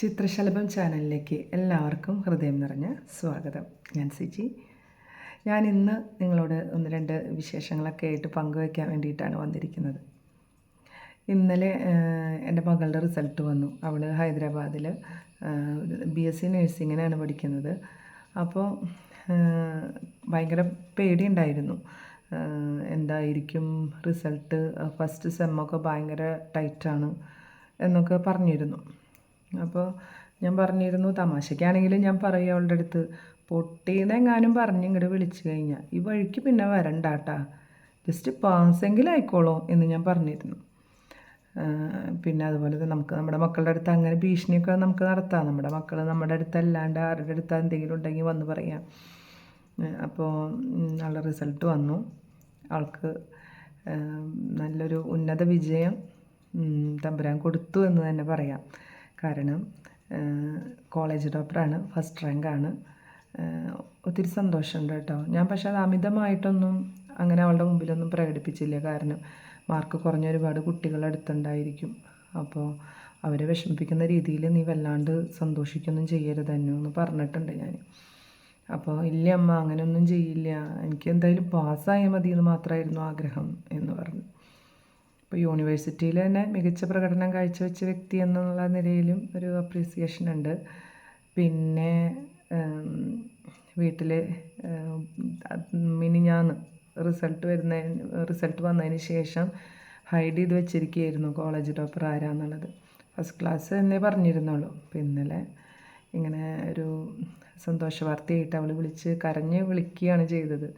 ചിത്രശലഭം ചാനലിലേക്ക് എല്ലാവർക്കും ഹൃദയം നിറഞ്ഞ സ്വാഗതം. ഞാൻ സിജി. ഞാൻ ഇന്ന് നിങ്ങളോട് ഒന്ന് രണ്ട് വിശേഷങ്ങളൊക്കെ ആയിട്ട് പങ്കുവയ്ക്കാൻ വേണ്ടിയിട്ടാണ് വന്നിരിക്കുന്നത്. ഇന്നലെ എന്റെ മകളുടെ റിസൾട്ട് വന്നു. അവൾ ഹൈദരാബാദിൽ ബി എസ് സി നഴ്സിങ്ങിനാണ് പഠിക്കുന്നത്. അപ്പോൾ ഭയങ്കര പേടിയുണ്ടായിരുന്നു. എന്തായിരിക്കും റിസൾട്ട് ഫസ്റ്റ് സെമ്മൊക്കെ ഭയങ്കര ടൈറ്റാണ് എന്നൊക്കെ പറഞ്ഞിരുന്നു. അപ്പോൾ ഞാൻ പറഞ്ഞിരുന്നു തമാശയ്ക്കാണെങ്കിലും ഞാൻ പറയും അവളുടെ അടുത്ത് പൊട്ടീന്നെങ്ങാനും പറഞ്ഞ് ഇങ്ങോട്ട് വിളിച്ചു കഴിഞ്ഞാൽ ഈ വഴിക്ക് പിന്നെ വരണ്ട കേട്ടാ ജസ്റ്റ് പാസ്സെങ്കിലും ആയിക്കോളൂ എന്ന് ഞാൻ പറഞ്ഞിരുന്നു. പിന്നെ അതുപോലെ തന്നെ നമുക്ക് നമ്മുടെ മക്കളുടെ അടുത്ത് അങ്ങനെ ഭീഷണിയൊക്കെ നമുക്ക് നടത്താം. നമ്മുടെ മക്കൾ നമ്മുടെ അടുത്ത് അല്ലാണ്ട് ആരുടെ അടുത്ത് എന്തെങ്കിലും ഉണ്ടെങ്കിൽ വന്ന് പറയാം. അപ്പോൾ നല്ല റിസൾട്ട് വന്നു. അവൾക്ക് നല്ലൊരു ഉന്നത വിജയം തമ്പുരാൻ കൊടുത്തു എന്ന് തന്നെ പറയാം. കാരണം കോളേജ് ടോപ്പറാണ് ഫസ്റ്റ് റാങ്കാണ്. ഒത്തിരി സന്തോഷമുണ്ട് കേട്ടോ. ഞാൻ പക്ഷേ അത് അമിതമായിട്ടൊന്നും അങ്ങനെ അവളുടെ മുമ്പിലൊന്നും പ്രകടിപ്പിച്ചില്ല. കാരണം മാർക്ക് കുറഞ്ഞ ഒരുപാട് കുട്ടികൾ അടുത്തുണ്ടായിരിക്കും. അപ്പോൾ അവരെ വിഷമിപ്പിക്കുന്ന രീതിയിൽ നീ വല്ലാണ്ട് സന്തോഷിക്കൊന്നും ചെയ്യരുത് തന്നെ എന്ന് പറഞ്ഞിട്ടുണ്ട് ഞാൻ. അപ്പോൾ ഇല്ല അമ്മ അങ്ങനെയൊന്നും ചെയ്യില്ല. എനിക്ക് എന്തായാലും പാസ്സായാൽ മതി എന്ന് മാത്രമായിരുന്നു ആഗ്രഹം എന്ന് പറഞ്ഞു. ഇപ്പോൾ യൂണിവേഴ്സിറ്റിയിൽ തന്നെ മികച്ച പ്രകടനം കാഴ്ചവെച്ച വ്യക്തി എന്നുള്ള നിലയിലും ഒരു അപ്രീസിയേഷൻ ഉണ്ട്. പിന്നെ വീട്ടിൽ മിനിഞ്ഞാന്ന് റിസൾട്ട് വരുന്ന റിസൾട്ട് വന്നതിന് ശേഷം ഹൈഡ് ചെയ്ത് വെച്ചിരിക്കുകയായിരുന്നു കോളേജ് ടോപ്പർ ആരാന്നുള്ളത്. ഫസ്റ്റ് ക്ലാസ് എന്നേ പറഞ്ഞിരുന്നുള്ളൂ. അപ്പോൾ ഇന്നലെ ഇങ്ങനെ ഒരു സന്തോഷ വാർത്തയായിട്ട് അവൾ വിളിച്ച് കരഞ്ഞ് വിളിക്കുകയാണ് ചെയ്തത്.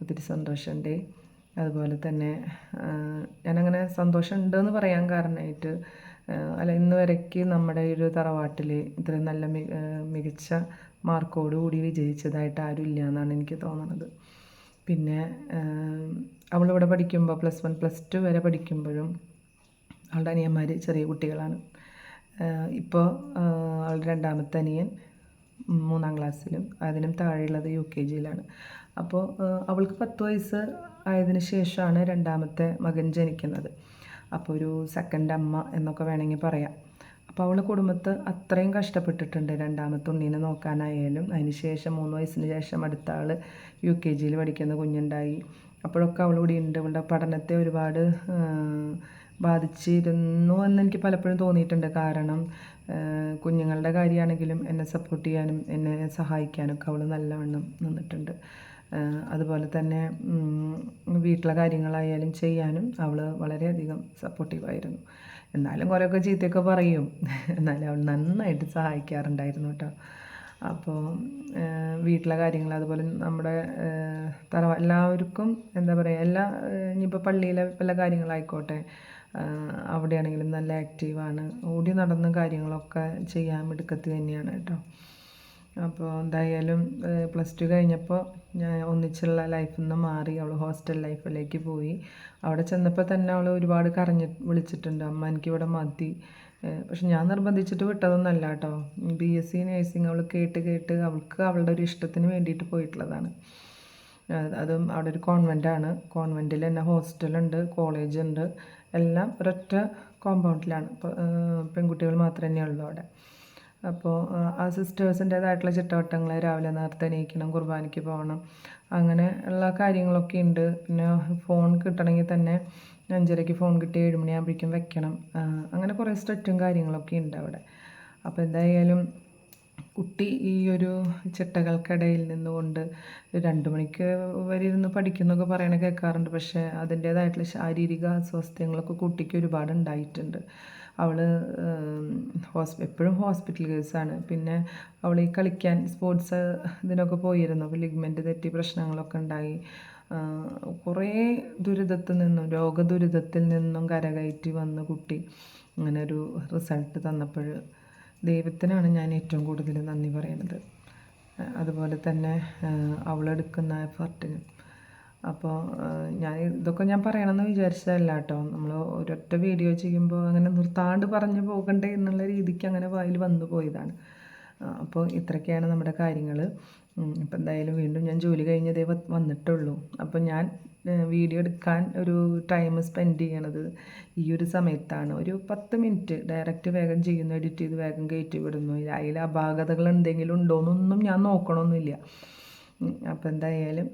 ഒത്തിരി സന്തോഷമുണ്ട് അതുപോലെ തന്നെ ഞാനങ്ങനെ സന്തോഷം ഉണ്ടെന്ന് പറയാൻ കാരണമായിട്ട് അല്ല ഇന്ന് വരയ്ക്ക് നമ്മുടെ ഒരു തറവാട്ടിൽ ഇത്രയും നല്ല മികച്ച മാർക്കോട് കൂടി വിജയിച്ചതായിട്ട് ആരും ഇല്ല എന്നാണ് എനിക്ക് തോന്നുന്നത് പിന്നെ അവളിവിടെ പഠിക്കുമ്പോൾ പ്ലസ് വൺ പ്ലസ് ടു വരെ പഠിക്കുമ്പോഴും അവളുടെ അനിയന്മാർ ചെറിയ കുട്ടികളാണ്. ഇപ്പോൾ അവളുടെ രണ്ടാമത്തെ അനിയൻ മൂന്നാം ക്ലാസ്സിലും അതിനും താഴെയുള്ളത് യു കെ ജിയിലാണ്. അപ്പോൾ അവൾക്ക് പത്ത് വയസ്സ് ആയതിനു ശേഷമാണ് രണ്ടാമത്തെ മകൻ ജനിക്കുന്നത്. അപ്പോൾ ഒരു സെക്കൻഡ് അമ്മ എന്നൊക്കെ വേണമെങ്കിൽ പറയാം. അപ്പോൾ അവൾ കുടുംബത്ത് അത്രയും കഷ്ടപ്പെട്ടിട്ടുണ്ട് രണ്ടാമത്തെ ഉണ്ണീനെ നോക്കാനായാലും. അതിന് ശേഷം മൂന്ന് വയസ്സിന് ശേഷം അടുത്ത ആൾ യു കെ ജിയിൽ പഠിക്കുന്ന കുഞ്ഞുണ്ടായി. അപ്പോഴൊക്കെ അവൾ ഇവിടെ ഉണ്ട്. അവളുടെ പഠനത്തെ ഒരുപാട് ബാധിച്ചിരുന്നു എന്ന് എനിക്ക് പലപ്പോഴും തോന്നിയിട്ടുണ്ട്. കാരണം കുഞ്ഞുങ്ങളുടെ കാര്യമാണെങ്കിലും എന്നെ സപ്പോർട്ട് ചെയ്യാനും എന്നെ സഹായിക്കാനൊക്കെ അവൾ നല്ലവണ്ണം നിന്നിട്ടുണ്ട്. അതുപോലെ തന്നെ വീട്ടിലെ കാര്യങ്ങളായാലും ചെയ്യാനും അവൾ വളരെയധികം സപ്പോർട്ടീവായിരുന്നു എന്നാലും കുറേയൊക്കെ ചീത്തയൊക്കെ പറയും. എന്നാലും അവൾ നന്നായിട്ട് സഹായിക്കാറുണ്ടായിരുന്നു കേട്ടോ. അപ്പോൾ വീട്ടിലെ കാര്യങ്ങൾ അതുപോലെ നമ്മുടെ തറ എല്ലാവർക്കും എന്താ പറയുക എല്ലാ ഇനിയിപ്പോൾ പള്ളിയിലെ പല കാര്യങ്ങളായിക്കോട്ടെ അവിടെയാണെങ്കിലും നല്ല ആക്റ്റീവാണ് ഓടി നടന്ന കാര്യങ്ങളൊക്കെ ചെയ്യാൻ മിടുക്കത്ത് തന്നെയാണ് കേട്ടോ. അപ്പോൾ എന്തായാലും പ്ലസ് ടു കഴിഞ്ഞപ്പോൾ ഞാൻ ഒന്നിച്ചുള്ള ലൈഫിൽ നിന്ന് മാറി അവൾ ഹോസ്റ്റൽ ലൈഫിലേക്ക് പോയി. അവിടെ ചെന്നപ്പോൾ തന്നെ അവൾ ഒരുപാട് കരഞ്ഞ് വിളിച്ചിട്ടുണ്ട്. അമ്മ എനിക്കിവിടെ മതി. പക്ഷെ ഞാൻ നിർബന്ധിച്ചിട്ട് വിട്ടതൊന്നല്ല കേട്ടോ ബി എസ് സി നേഴ്സിംഗ് അവൾ കേട്ട് കേട്ട് അവൾക്ക് അവളുടെ ഒരു ഇഷ്ടത്തിന് വേണ്ടിയിട്ട് പോയിട്ടുള്ളതാണ്. അതും അവിടെ ഒരു കോൺവെന്റാണ് കോൺവെന്റിൽ തന്നെ ഹോസ്റ്റലുണ്ട് കോളേജുണ്ട് എല്ലാം ഒരൊറ്റ കോമ്പൗണ്ടിലാണ് പെൺകുട്ടികൾ മാത്രമേ ഉള്ളൂ അവിടെ. അപ്പോൾ ആ സിസ്റ്റേഴ്സിന്റേതായിട്ടുള്ള ചിട്ടവട്ടങ്ങൾ രാവിലെ നേരത്തെ എണീക്കണം കുർബാനയ്ക്ക് പോകണം അങ്ങനെ ഉള്ള കാര്യങ്ങളൊക്കെ ഉണ്ട്. പിന്നെ ഫോൺ കിട്ടണമെങ്കിൽ തന്നെ അഞ്ചരയ്ക്ക് ഫോൺ കിട്ടി ഏഴ് മണിയാകുമ്പോഴേക്കും വെക്കണം. അങ്ങനെ കുറേ സ്ട്രെറ്റും കാര്യങ്ങളൊക്കെ ഉണ്ട് അവിടെ. അപ്പോൾ എന്തായാലും കുട്ടി ഈ ഒരു ചിട്ടകൾക്കിടയിൽ നിന്നുകൊണ്ട് രണ്ട് മണിക്ക് വരെ ഇരുന്ന് പഠിക്കുന്നൊക്കെ പറയണ കേൾക്കാറുണ്ട്. പക്ഷേ അതിന്റേതായിട്ടുള്ള ശാരീരിക അസ്വാസ്ഥ്യങ്ങളൊക്കെ കുട്ടിക്ക് ഒരുപാട് ഉണ്ടായിട്ടുണ്ട്. അവൾ ഹോസ് എപ്പോഴും ഹോസ്പിറ്റൽ കേസാണ് പിന്നെ അവൾ ഈ കളിക്കാൻ സ്പോർട്സ് ഇതിനൊക്കെ പോയിരുന്നു. അപ്പോൾ ലിഗ്മെന്റ് തെറ്റി പ്രശ്നങ്ങളൊക്കെ ഉണ്ടായി. കുറേ ദുരിതത്തിൽ നിന്നും രോഗദുരിതത്തിൽ നിന്നും കരകയറ്റി വന്ന കുട്ടി അങ്ങനെ ഒരു റിസൾട്ട് തന്നപ്പോൾ ദൈവത്തിനാണ് ഞാൻ ഏറ്റവും കൂടുതൽ നന്ദി പറയുന്നത് അതുപോലെ തന്നെ അവളെടുക്കുന്ന എഫർട്ടിന് അപ്പോൾ ഞാൻ ഇതൊക്കെ ഞാൻ പറയണമെന്ന് വിചാരിച്ചതല്ല കേട്ടോ നമ്മൾ ഒരൊറ്റ വീഡിയോ ചെയ്യുമ്പോൾ അങ്ങനെ നിർത്താണ്ട് പറഞ്ഞു പോകണ്ടേ എന്നുള്ള രീതിക്ക് അങ്ങനെ വായിൽ വന്നു പോയതാണ്. അപ്പോൾ ഇത്രയൊക്കെയാണ് നമ്മുടെ കാര്യങ്ങൾ ഇപ്പം എന്തായാലും വീണ്ടും ഞാൻ ജോലി കഴിഞ്ഞതേ വന്നിട്ടുള്ളൂ. അപ്പോൾ ഞാൻ വീഡിയോ എടുക്കാൻ ഒരു ടൈം സ്പെൻഡ് ചെയ്യണത് ഈ ഒരു സമയത്താണ്. ഒരു പത്ത് മിനിറ്റ് ഡയറക്റ്റ് വേഗം ചെയ്യുന്നു എഡിറ്റ് ചെയ്ത് വേഗം കയറ്റി വിടുന്നു അതിൽ അപാകതകൾ എന്തെങ്കിലും ഉണ്ടോ എന്നൊന്നും ഞാൻ നോക്കണമെന്നില്ല അപ്പോൾ എന്തായാലും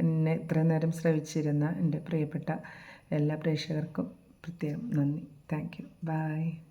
എന്നെ ഇത്രയും നേരം ശ്രവിച്ചിരുന്ന എന്റെ പ്രിയപ്പെട്ട എല്ലാ പ്രേക്ഷകർക്കും പ്രത്യേകം നന്ദി. Thank you. ബൈ.